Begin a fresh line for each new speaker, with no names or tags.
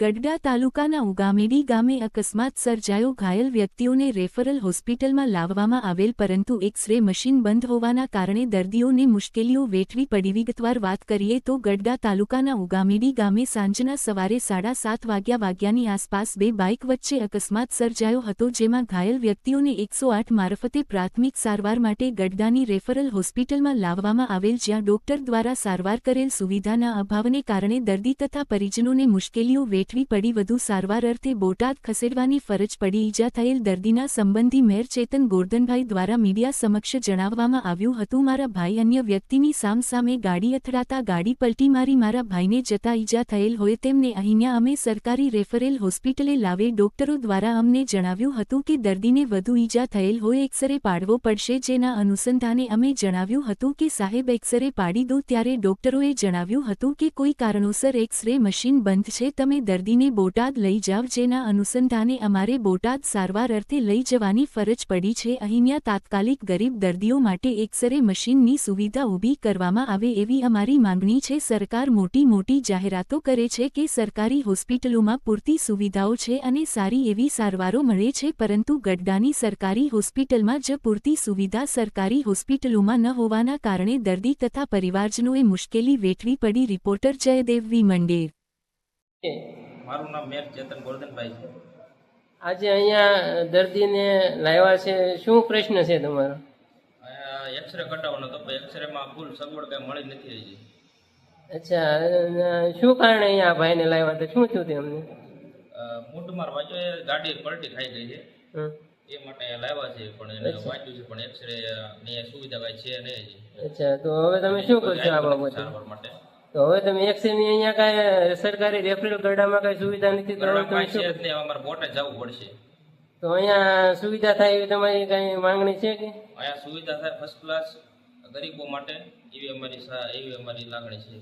ગઢડા તાલુકાના ઉગામેડી ગામે અકસ્માત સર્જાયો. ઘાયલ વ્યક્તિઓને રેફરલ હોસ્પિટલમાં લાવવામાં આવેલ, પરંતુ એક્સ-રે મશીન બંધ હોવાના કારણે દર્દીઓને મુશ્કેલીઓ વેઠવી પડી. વિગતવાર વાત કરીએ તો ગઢડા તાલુકાના ઉગામેડી ગામે સાંજના સવારે સાડા સાત વાગ્યા વાગ્યાની આસપાસ બે બાઇક વચ્ચે અકસ્માત સર્જાયો હતો, જેમાં ઘાયલ વ્યક્તિઓને એકસો આઠ મારફતે પ્રાથમિક સારવાર માટે ગઢડાની રેફરલ હોસ્પિટલમાં લાવવામાં આવેલ, જ્યાં ડોક્ટર દ્વારા સારવાર કરેલ સુવિધાના અભાવને કારણે દર્દી તથા પરિજનોને મુશ્કેલીઓ વેઠવી પડી વધુ સારવાર અર્થે બોટાદ ખસેડવાની ફરજ પડી. ઈજા થયેલ દર્દીના સંબંધી મેર ચેતન ગોરધનભાઈ દ્વારા મીડિયા સમક્ષ જણાવવામાં આવ્યું હતું, મારા ભાઈ અન્ય વ્યક્તિની સામસામે ગાડી અથડાતા ગાડી પલટી મારી, મારા ભાઈને જતા ઈજા થયેલ હોય તેમને અહીંયા અમે સરકારી રેફરેલ હોસ્પિટલે લાવે. ડોક્ટરો દ્વારા અમને જણાવ્યું હતું કે દર્દીને વધુ ઈજા થયેલ હોય એક્સરે પાડવો પડશે. જેના અનુસંધાને અમે જણાવ્યું હતું કે સાહેબ એક્સરે પાડી દો, ત્યારે ડોક્ટરોએ જણાવ્યું હતું કે કોઈ કારણોસર એક્સરે મશીન બંધ છે. તમે દર્દીને બોટાદ લઈ જાવ જેના અનુસંધાને અમારે બોટાદ સારવાર અર્થે લઈ જવાની ફરજ પડી છે. અહીંયા તાત્કાલિક ગરીબ દર્દીઓ માટે એક્સરે મશીનની સુવિધા ઊભી કરવામાં આવે એવી અમારી માંગણી છે. સરકાર મોટી મોટી જાહેરાતો કરે છે કે સરકારી હોસ્પિટલોમાં પૂરતી સુવિધાઓ છે અને સારી એવી સારવારો મળે છે, પરંતુ ગઢડાની સરકારી હોસ્પિટલમાં જ પૂરતી સુવિધા સરકારી હોસ્પિટલોમાં ન હોવાના કારણે દર્દી તથા પરિવારજનોએ મુશ્કેલી વેઠવી પડી. Reporter Jaydev V. મંડેર.
મારું નામ મેર ચેતન ગોરધનભાઈ છે.
આજે અહીંયા દર્દીને લાવ્યા છે. શું પ્રશ્ન છે તમારો?
એક્સરે કઢાવવાનો હતો પણ એક્સરેમાં ફૂલ સગવડ કાંઈ મળી નથી રહી
અચ્છા શું કારણે અહીંયા આ ભાઈને લાવ્યા હતા? શું થયું તેમને?
મૂઢમાર વાંચો એ ગાડી પલટી ખાઈ ગઈ છે. એ માટે લાવ્યા છે પણ એને વાંચ્યું છે પણ એક્સરે ની સુવિધા કાંઈ છે નહીં
અચ્છા તો હવે તમે શું કરશો આ બાબતે?
માટે.
તો હવે તમે એક્સરેની અહીંયા કાંઈ સરકારી રેફરલ ગરડામાં કાંઈ સુવિધા નથી તો હવે તમે શું?
જ અમારે બોટે જવું પડશે.
તો અહીંયા સુવિધા થાય એવી તમારી કાંઈ માંગણી છે કે?
અહીંયા સુવિધા થાય ફર્સ્ટ ક્લાસ ગરીબો માટે એવી અમારી એવી અમારી લાગણી છે.